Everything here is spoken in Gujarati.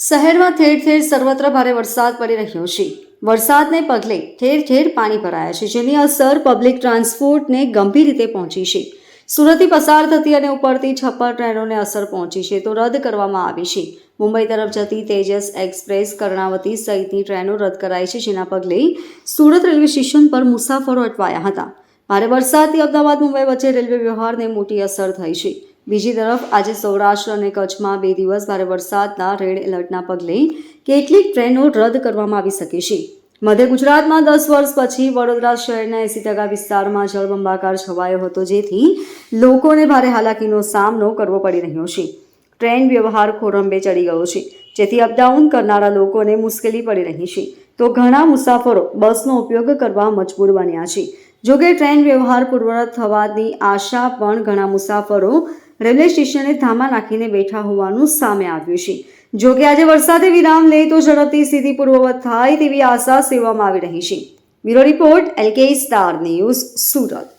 શહેરમાં ઠેર ઠેર સર્વત્ર ભારે વરસાદ પડી રહ્યો છે. વરસાદને પગલે ઠેર ઠેર પાણી ભરાયા છે, જેની અસર પબ્લિક ટ્રાન્સપોર્ટને ગંભીર રીતે પહોંચી છે. સુરતથી પસાર થતી અને ઉપરથી છપ્પર ટ્રેનોને અસર પહોંચી છે, તો રદ કરવામાં આવી છે. મુંબઈ તરફ જતી તેજસ એક્સપ્રેસ કર્ણાવતી સહિતની ટ્રેનો રદ કરાઈ છે, જેના પગલે સુરત રેલવે સ્ટેશન પર મુસાફરો અટવાયા હતા. ભારે વરસાદથી અમદાવાદ, મુંબઈ વચ્ચે રેલવે વ્યવહારને મોટી અસર થઈ છે. બીજી તરફ, આજે સૌરાષ્ટ્ર અને કચ્છમાં બે દિવસ ભારે વરસાદના રેડ એલર્ટના પગલે કેટલીક ટ્રેનો રદ કરવામાં આવી શકે છે. મધ્ય ગુજરાતમાં દસ વર્ષ પછી વડોદરા શહેરના એસી ટકા વિસ્તારમાં જળબંબાકાર છવાયો હતો, જેથી લોકોને ભારે હાલાકીનો સામનો કરવો પડી રહ્યો છે. ટ્રેન વ્યવહાર ખોરંબે ચડી ગયો છે, જેથી અપડાઉન કરનારા લોકોને મુશ્કેલી પડી રહી છે. તો ઘણા મુસાફરો બસનો ઉપયોગ કરવા મજબૂર બન્યા છે. જોકે, ટ્રેન વ્યવહાર પૂર્વવત થવાની આશા પણ ઘણા મુસાફરો રેલવે સ્ટેશને ધામા નાખીને બેઠા હોવાનું સામે આવ્યું છે. જોકે આજે વરસાદે વિરામ લે તો ઝડપથી સ્થિતિ પૂર્વવત થાય તેવી આશા સેવામાં આવી રહી છે. Bureau report L K star news Surat.